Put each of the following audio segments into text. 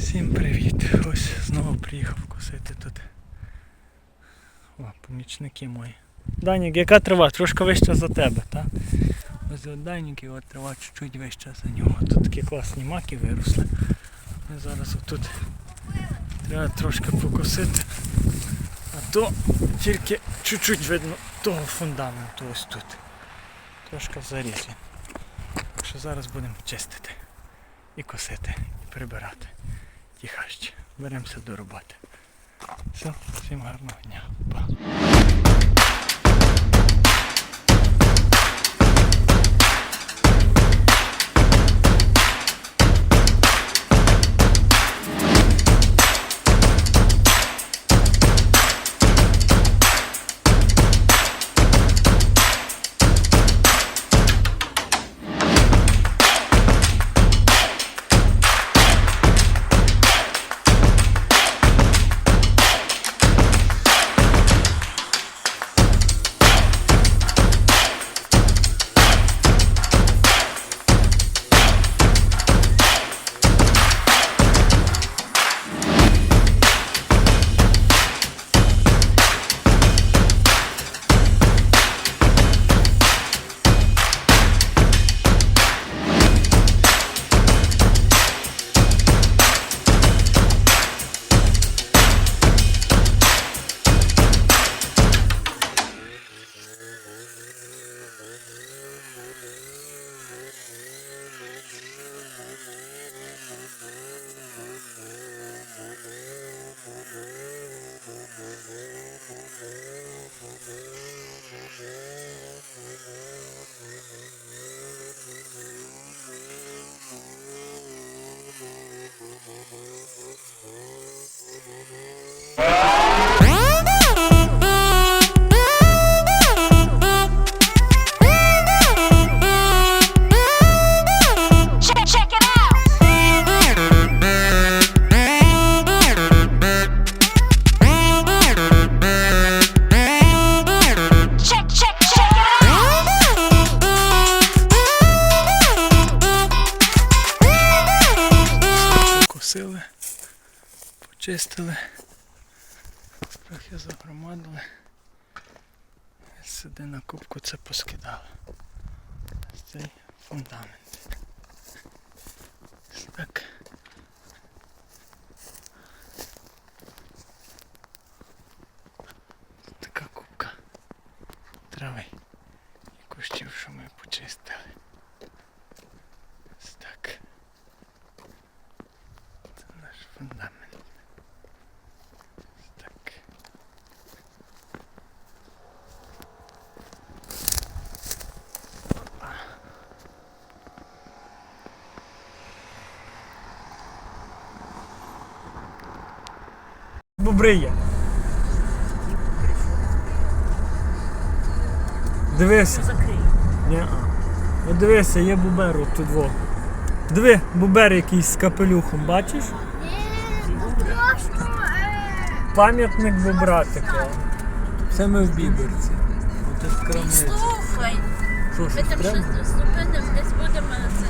Всім привіт! Ось знову приїхав косити тут. О, помічники мої. Данік, яка трава? Трошки вища за тебе, так? Ось от Данік і от трава чуть-чуть вища за нього. Тут такі класні маки виросли. І зараз отут треба трошки покосити. А то тільки чуть-чуть видно того фундаменту ось тут. Трошки заріз він. Так що зараз будемо чистити і косити, і прибирати ті ще Беремося до роботи. Все, всім гарного дня. Па. Ah! Косили, почистили, трохи загромадили. Сюди на кубку це поскидали. Ось Цей фундамент. Так. Така кубка трави і кущів, що ми почистили. Ось так. Це наш фундамент. Ось Так. Опа. Бобри є. Дивися. Ні. От дивися, є бубер от тут во. Диви, бубер якийсь з капелюхом, бачиш? Пам'ятник бобратика. Це ми в Біберці. Слухай, Що, ми щось там треба? щось зупинимо, десь будемо на це.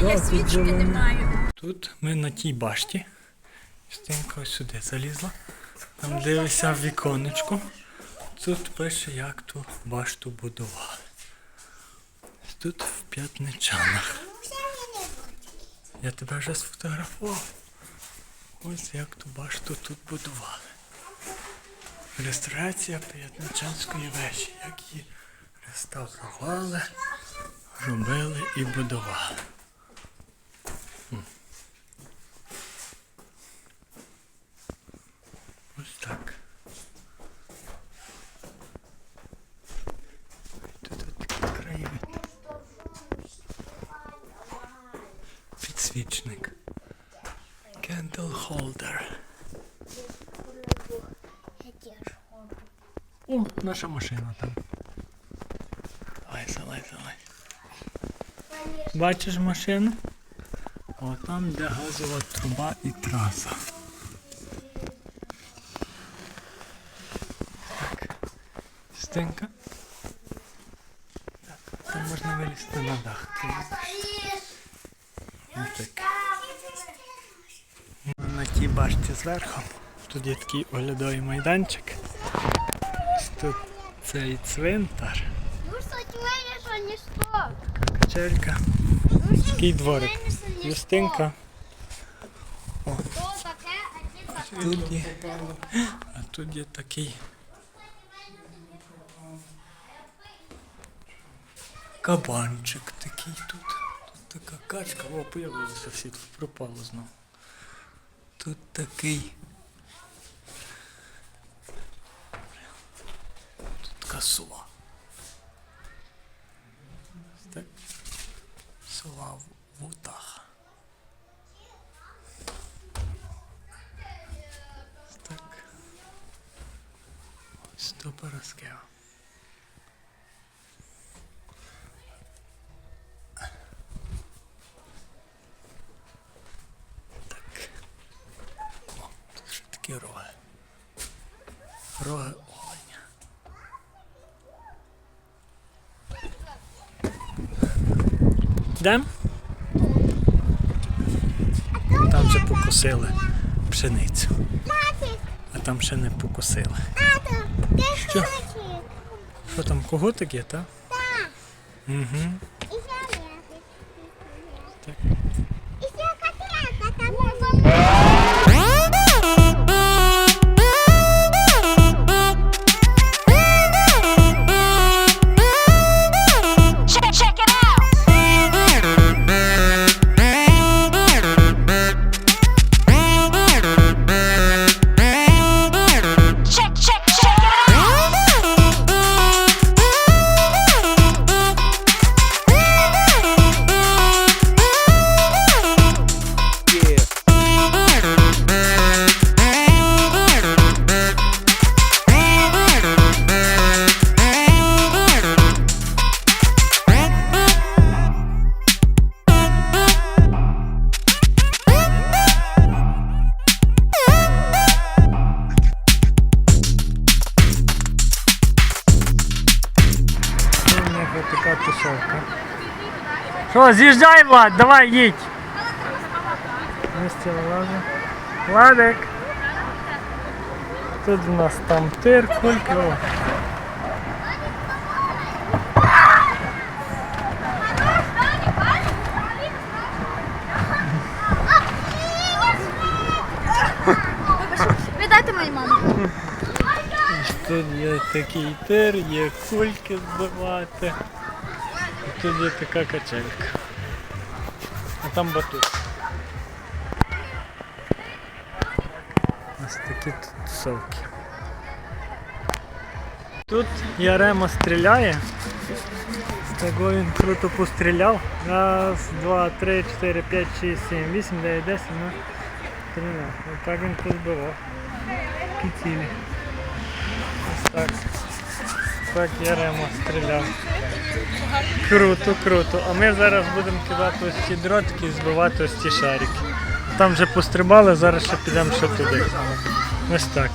Та я тут свічки не маю. Тут ми на тій башті. Ось сюди залізла. Там дивишся в віконечко. Тут пише, як ту башту будували. Тут в п'ятничанах. Я тебе вже сфотографував. Ось як ту башту тут будували. Реставрація п'ятничанської вежі. Як її реставрували, робили і будували. Ось так. Тут от такий краєвид. Підсвічник. Candle holder. О, наша машина там. Давай, залазь, залазь. Бачиш машину? О, там де газова труба і траса. Так. Стенка. Так, там можна вилізти на дах. Ось так. тій башті зверху. Тут є такий оглядовий майданчик. Тут цей цвинтар, Ну что? качелька, такий дворик. Юстинка. Такое? Тут є, а тут є такий кабанчик такий тут. Качка, о, появилося всі тут пропало знову. Тут такий. Тут така сова. Так. Сова в вутах. Ось Так. Ось то Параскева. Так. О, тут ще такі роги. Роги оленя. Йдем? Там вже покусили пшеницю. А там ще не покусили. Що? Що там, коготик є, так? Да. Угу. Так. Що, з'їжджай, Влад, давай їдь. Місце вилазить. Владик. Тут у нас там тир, кульки. О. Віддайте моїй мамі. Тут є такий тир, є кульки збивати. І тут є така качелька. А там батут. Ось такі тут тусовки. Тут Ярема стріляє. З того він круто постріляв. Раз, два, три, чотири, п'ять, шість, сім, вісім, дев'ять, десять, ну. Стріляв. Отак він позбивав. Такі цілі. Ось так. Так Яремо стріляв. Круто, круто. А ми зараз будемо кидати ось ці дротики і збивати ось ці шарики. Там вже пострибали, зараз ще підемо ще туди. Ось так.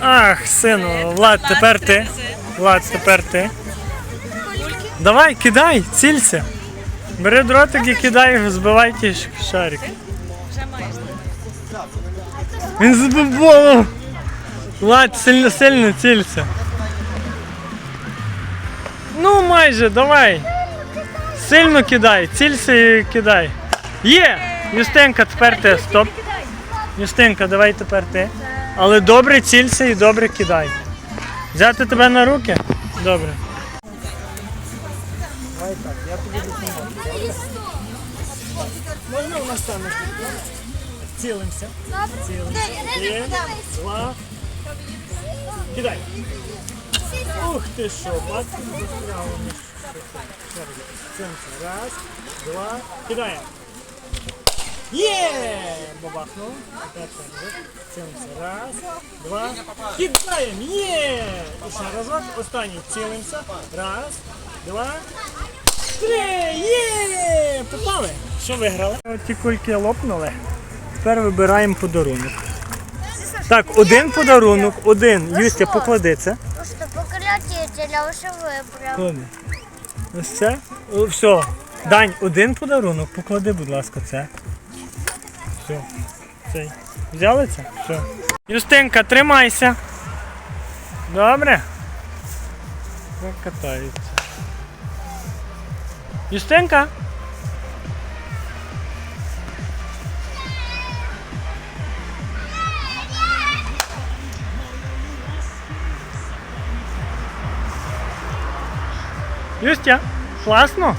Ах, сину, Влад, тепер ти. Влад, тепер ти. Давай, кидай, цілься. Бери дротик і кидай, збивай ті шарики. Він збивав. Влад, сильно сильно цілься. Ну майже, давай. Сильно кидай, цілься і кидай. Є! Юстинка, тепер ти. Стоп. Юстинка, давай тепер ти. Але добре цілься і добре кидай. Взяти тебе на руки? Добре. Давай так, я тобі допоможу. Можна у нас там? Цілимося. Цілимося. Два. Кидай. Ух ти що, бачите, застряло між Центр. Раз, два, кидаємо. Є! Бабахнуло. Тепер. Центр. Раз, два, кидаємо. Є! І ще разок. Останній цілимося. Раз, два, три. Є! Попали. Що виграли? Ті кульки лопнули. Тепер вибираємо подарунок. Так, один подарунок, один. Юстя, поклади це. Что вже вибрав. Куди? Ось це. Все. Дань, один подарунок. Поклади, будь ласка, це. Все. Цей. Взяли це? Все. Юстинка, тримайся. Добре? Як катається. Юстинка? Юстя, класно?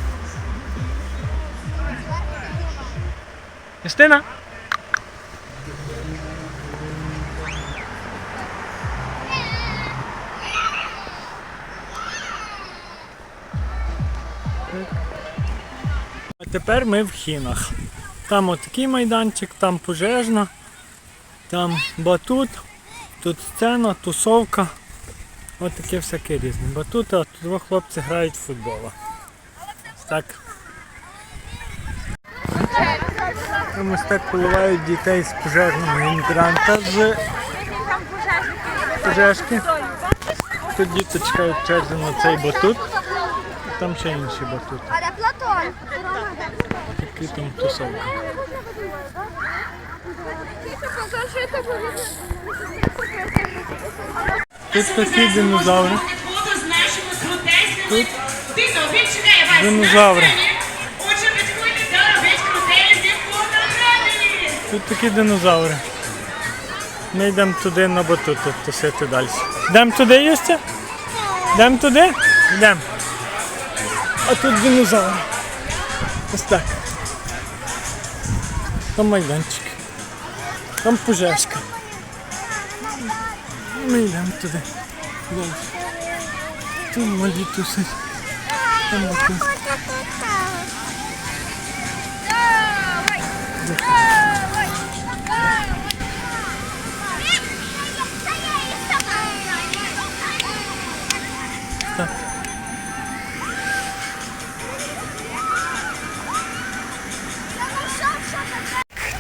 Юстина? А тепер ми в хінах. Там отакий майданчик, там пожежна, там батут, тут сцена, тусовка. Ось таке всяке різне. А тут два хлопці грають в футбол. Так. Ось так поливають дітей з пожежного гідранта з пожежки. Тут діти чекають черзі на цей батут. Там ще інший батут. А де Платон? Такий там тусовка. Тут такі динозаври. Тут динозаври. Тут такі динозаври. Ми йдемо туди на батут тут тусити далі. Йдемо туди, Юстя? Йдемо туди? Йдемо. А тут динозаври. Ось так. Там майданчик. Там пожежка. Ми йдемо туди. Далі. Тут малі тусить. Там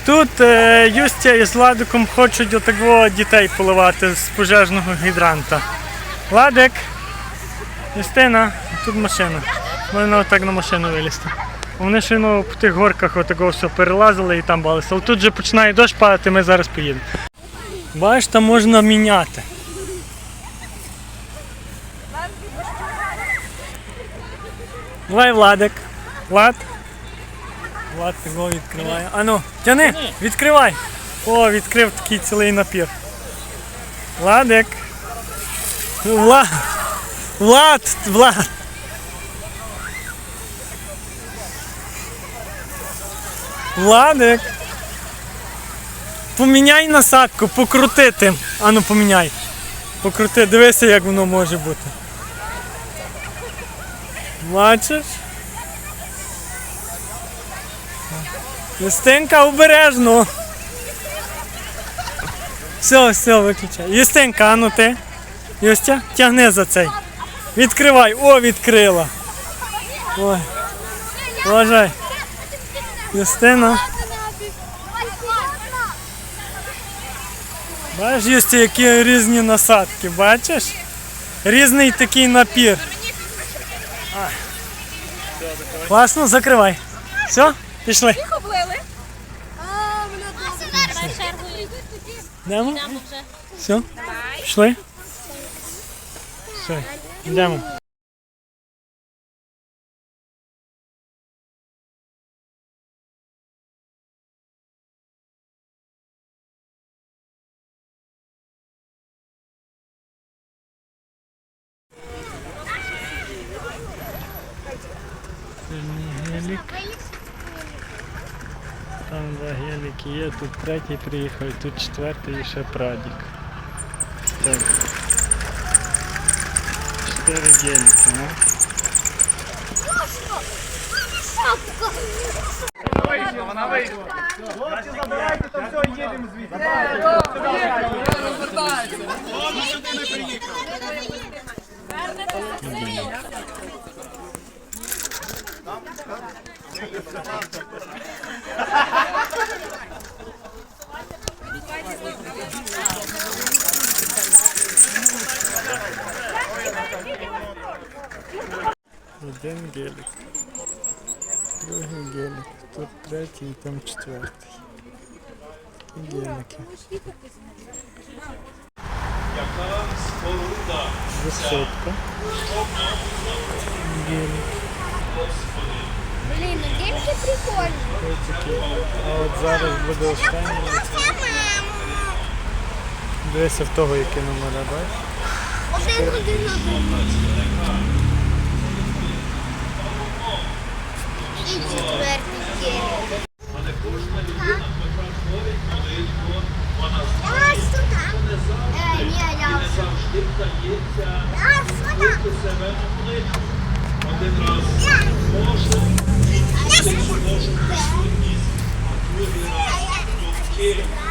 Тут е, Юстя із Ладиком хочуть отакого дітей поливати з пожежного гідранта. Ладик, Юстина, тут машина. Можна отак на машину вилізти. Вони ще ну, по тих горках отакого все перелазили і там балися. Але тут же починає дощ падати, ми зараз поїдемо. Бачиш, там можна міняти. Давай, Владик. Влад. Влад його відкриває. Ану, тяни, відкривай. О, відкрив такий цілий напір. Владик. Влад. Влад, Влад. Владик. Поміняй насадку, покрути тим. Ану, поміняй. Покрути, дивися, як воно може бути. Бачиш? Юстинка, обережно. Все, все, виключай. Юстинка, а ну ти. Юстя, тягни за цей. Відкривай. О, відкрила. Ой. Вважай. Юстина. Бачиш, Юстя, які різні насадки, бачиш? Різний такий напір. Класно, закривай. Все, пішли. Йдемо? Все? Пішли? Все, йдемо. тут третій приїхав, і тут четвертий і ще прадік. Так. Чотири геліки, ну. Один гелік. Другий гелік. Тут третій і там четвертий. Гелики. Висотка. Гелик. Блін, ну дімки прикольні. А от зараз буде останній. Дивися в того, які номера, бачиш? Один один один. І четвертий гелік. Я сюди. Е, ні, я Я сюди. Я.